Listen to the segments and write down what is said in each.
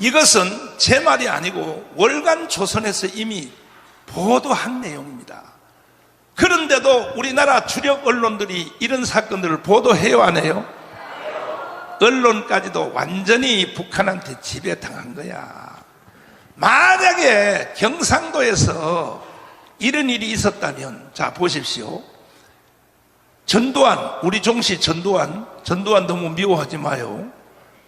이것은 제 말이 아니고 월간 조선에서 이미 보도한 내용입니다. 그런데도 우리나라 주력 언론들이 이런 사건들을 보도해요, 안 해요? 언론까지도 완전히 북한한테 지배당한 거야. 만약에 경상도에서 이런 일이 있었다면, 자, 보십시오. 전두환, 우리 종씨 전두환, 전두환 너무 미워하지 마요.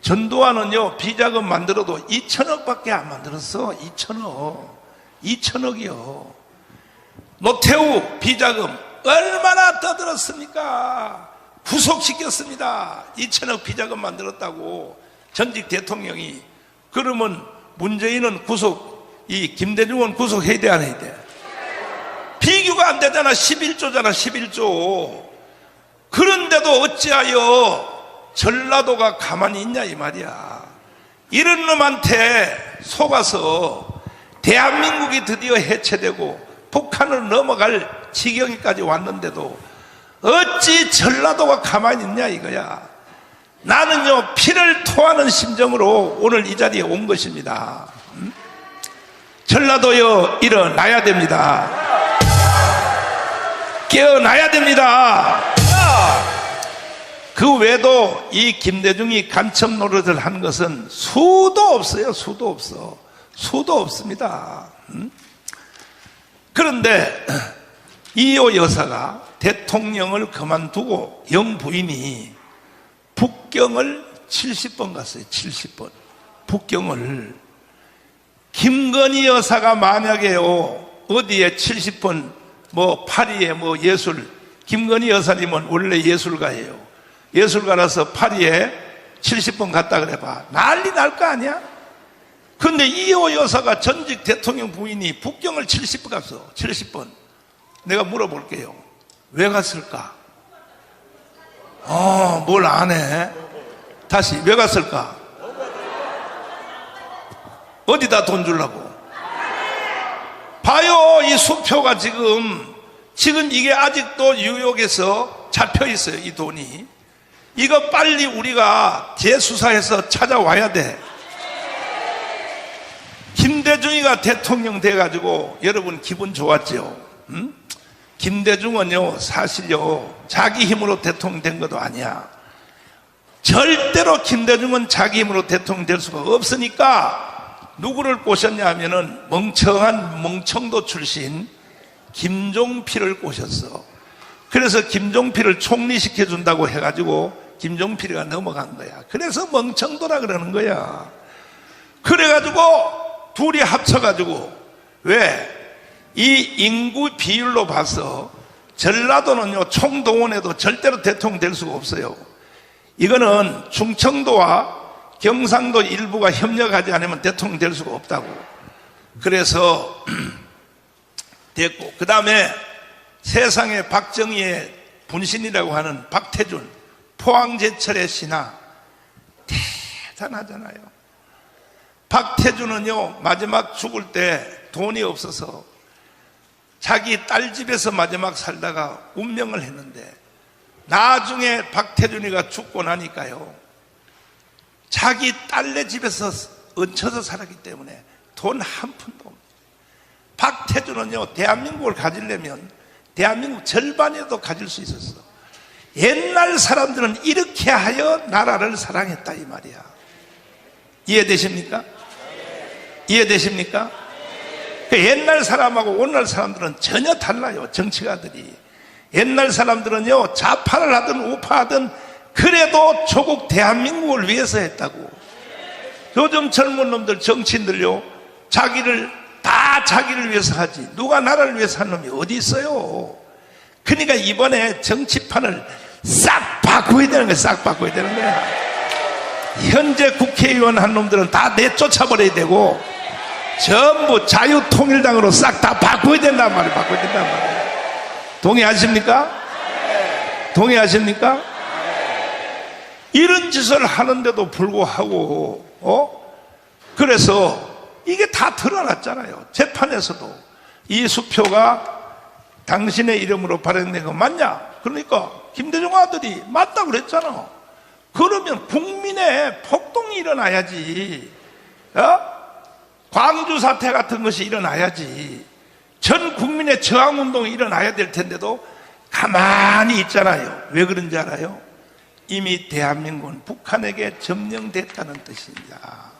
전두환은요, 비자금 만들어도 2천억밖에 안 만들었어. 2천억. 2천억이요. 노태우 비자금 얼마나 떠들었습니까? 구속시켰습니다. 2천억 비자금 만들었다고 전직 대통령이 그러면 문재인은 구속 이 김대중은 구속해야 돼 안 해야 돼? 비교가 안 되잖아. 11조잖아. 11조. 그런데도 어찌하여 전라도가 가만히 있냐 이 말이야. 이런 놈한테 속아서 대한민국이 드디어 해체되고 북한을 넘어갈 지경까지 왔는데도 어찌 전라도가 가만히 있냐 이거야. 나는요 피를 토하는 심정으로 오늘 이 자리에 온 것입니다. 음? 전라도여 일어나야 됩니다. 깨어나야 됩니다. 그 외에도 이 김대중이 간첩 노릇을 한 것은 수도 없어요. 수도 없어. 수도 없습니다. 음? 그런데 이호 여사가 대통령을 그만두고 영 부인이 북경을 70번 갔어요. 70번. 북경을. 김건희 여사가 만약에요, 어디에 70번, 뭐, 파리에 뭐 예술, 김건희 여사님은 원래 예술가예요. 예술가라서 파리에 70번 갔다 그래봐. 난리 날 거 아니야? 근데 이호 여사가 전직 대통령 부인이 북경을 70번 갔어. 70번. 내가 물어볼게요. 왜 갔을까? 어, 뭘 안 해? 다시, 왜 갔을까? 어디다 돈 주려고? 봐요, 이 수표가 지금, 지금 이게 아직도 뉴욕에서 잡혀 있어요, 이 돈이. 이거 빨리 우리가 재수사해서 찾아와야 돼. 김대중이가 대통령 돼가지고 여러분 기분 좋았죠? 음? 김대중은요, 사실요, 자기 힘으로 대통령 된 것도 아니야. 절대로 김대중은 자기 힘으로 대통령 될 수가 없으니까 누구를 꼬셨냐 하면은 멍청한 멍청도 출신 김종필을 꼬셨어. 그래서 김종필을 총리시켜 준다고 해가지고 김종필이가 넘어간 거야. 그래서 멍청도라 그러는 거야. 그래가지고 둘이 합쳐가지고 왜? 이 인구 비율로 봐서 전라도는요 총동원해도 절대로 대통령 될 수가 없어요. 이거는 충청도와 경상도 일부가 협력하지 않으면 대통령 될 수가 없다고. 그래서 됐고 그 다음에 세상에 박정희의 분신이라고 하는 박태준 포항제철의 신하 대단하잖아요. 박태준은요 마지막 죽을 때 돈이 없어서 자기 딸 집에서 마지막 살다가 운명을 했는데 나중에 박태준이가 죽고 나니까요 자기 딸네 집에서 얹혀서 살았기 때문에 돈 한 푼도. 박태준은요 대한민국을 가지려면 대한민국 절반에도 가질 수 있었어. 옛날 사람들은 이렇게 하여 나라를 사랑했다 이 말이야. 이해되십니까? 이해되십니까? 그 옛날 사람하고 오늘날 사람들은 전혀 달라요. 정치가들이. 옛날 사람들은요, 좌파를 하든 우파하든 그래도 조국 대한민국을 위해서 했다고. 요즘 젊은 놈들 정치인들요, 자기를 다 자기를 위해서 하지. 누가 나라를 위해서 하는 놈이 어디 있어요? 그러니까 이번에 정치판을 싹 바꿔야 되는 거야. 싹 바꿔야 되는 거야. 현재 국회의원 한 놈들은 다 내쫓아버려야 되고, 전부 자유통일당으로 싹 다 바꿔야 된단 말이에요. 바꿔야 된단 말이에요. 동의하십니까? 동의하십니까? 이런 짓을 하는데도 불구하고, 어? 그래서 이게 다 드러났잖아요. 재판에서도. 이 수표가 당신의 이름으로 발행된 거 맞냐? 그러니까 김대중 아들이 맞다고 그랬잖아. 그러면 국민의 폭동이 일어나야지. 어? 광주 사태 같은 것이 일어나야지. 전 국민의 저항 운동이 일어나야 될 텐데도 가만히 있잖아요. 왜 그런지 알아요? 이미 대한민국은 북한에게 점령됐다는 뜻입니다.